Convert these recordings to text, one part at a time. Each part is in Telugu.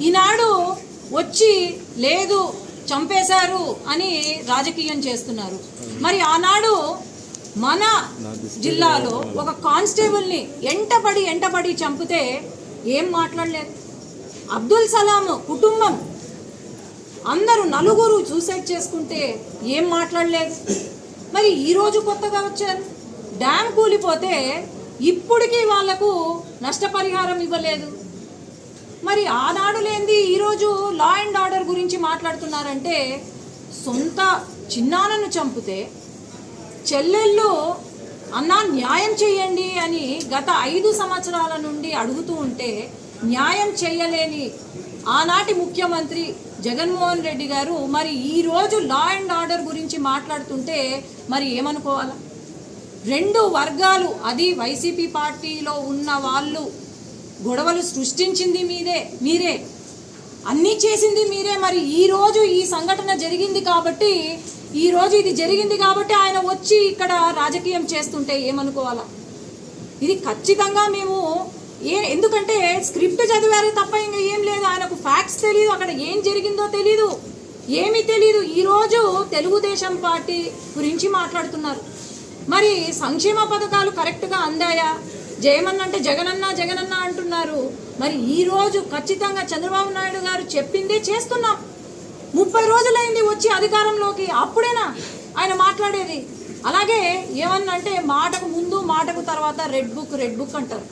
ఈనాడు వచ్చి లేదు చంపేశారు అని రాజకీయం చేస్తున్నారు. మరి ఆనాడు మన జిల్లాలో ఒక కానిస్టేబుల్ని ఎంటపడి ఎంటపడి చంపితే ఏం మాట్లాడలేదు. అబ్దుల్ సలాం కుటుంబం అందరూ నలుగురు సూసైడ్ చేసుకుంటే ఏం మాట్లాడలేదు. మరి ఈరోజు కొత్తగా వచ్చారు. డ్యామ్ కూలిపోతే ఇప్పటికీ వాళ్ళకు నష్టపరిహారం ఇవ్వలేదు. మరి ఆనాడు లేనిది ఈరోజు లా అండ్ ఆర్డర్ గురించి మాట్లాడుతున్నారంటే సొంత చిన్నాలను చంపితే చెల్లెళ్ళు అన్నా న్యాయం చేయండి అని గత ఐదు సంవత్సరాల నుండి అడుగుతూ ఉంటే న్యాయం చేయలేని ఆనాటి ముఖ్యమంత్రి జగన్మోహన్ రెడ్డి గారు మరి ఈరోజు లా అండ్ ఆర్డర్ గురించి మాట్లాడుతుంటే మరి ఏమనుకోవాలా? రెండు వర్గాలు అది వైసీపీ పార్టీలో ఉన్న వాళ్ళు గొడవలు సృష్టించింది మీదే మీరే. అన్నీ చేసింది మీరే మరి. ఈరోజు ఈ సంఘటన జరిగింది కాబట్టి ఈ రోజు ఇది జరిగింది కాబట్టి ఆయన వచ్చి ఇక్కడ రాజకీయం చేస్తుంటే ఏమనుకోవాలా? ఇది ఖచ్చితంగా మేము ఏ ఎందుకంటే స్క్రిప్ట్ చదివారే తప్ప ఇంకా ఏం లేదు. ఆయనకు ఫ్యాక్ట్స్ తెలియదు అక్కడ ఏం జరిగిందో తెలీదు. ఏమీ తెలీదు. ఈరోజు తెలుగుదేశం పార్టీ గురించి మాట్లాడుతున్నారు. మరి సంక్షేమ పథకాలు కరెక్ట్గా అందాయా? జయమన్న అంటే జగనన్న జగనన్న అంటున్నారు. మరి ఈరోజు ఖచ్చితంగా చంద్రబాబు నాయుడు గారు చెప్పిందే చేస్తున్నాం. ముప్పై రోజులైంది వచ్చి అధికారంలోకి అప్పుడేనా ఆయన మాట్లాడేది? అలాగే ఏమన్నంటే మాటకు ముందు మాటకు తర్వాత రెడ్ బుక్ రెడ్ బుక్ అంటారు.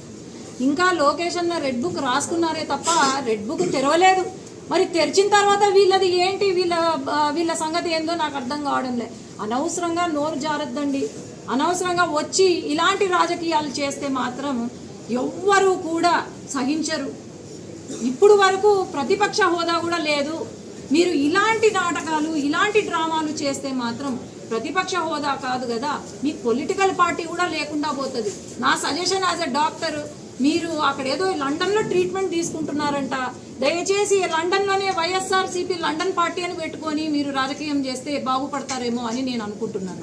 ఇంకా లోకేష్ రెడ్ బుక్ రాసుకున్నారే తప్ప రెడ్ బుక్ తెరవలేదు. మరి తెరిచిన తర్వాత వీళ్ళది ఏంటి? వీళ్ళ వీళ్ళ సంగతి ఏందో నాకు అర్థం కావడం లే అనవసరంగా నోరు జారద్దండి. అనవసరంగా వచ్చి ఇలాంటి రాజకీయాలు చేస్తే మాత్రం ఎవ్వరూ కూడా సహించరు. ఇప్పుడు వరకు ప్రతిపక్ష హోదా కూడా లేదు. మీరు ఇలాంటి నాటకాలు ఇలాంటి డ్రామాలు చేస్తే మాత్రం ప్రతిపక్ష హోదా కాదు కదా. మీకు పొలిటికల్ పార్టీ కూడా లేకుండా పోతుంది. నా సజెషన్ యాజ్ ఎ డాక్టర్ మీరు అక్కడ ఏదో లండన్లో ట్రీట్మెంట్ తీసుకుంటున్నారంట. దయచేసి లండన్లోనే వైఎస్ఆర్సీపీ లండన్ పార్టీ అని పెట్టుకొని మీరు రాజకీయం చేస్తే బాగుపడతారేమో అని నేను అనుకుంటున్నాను.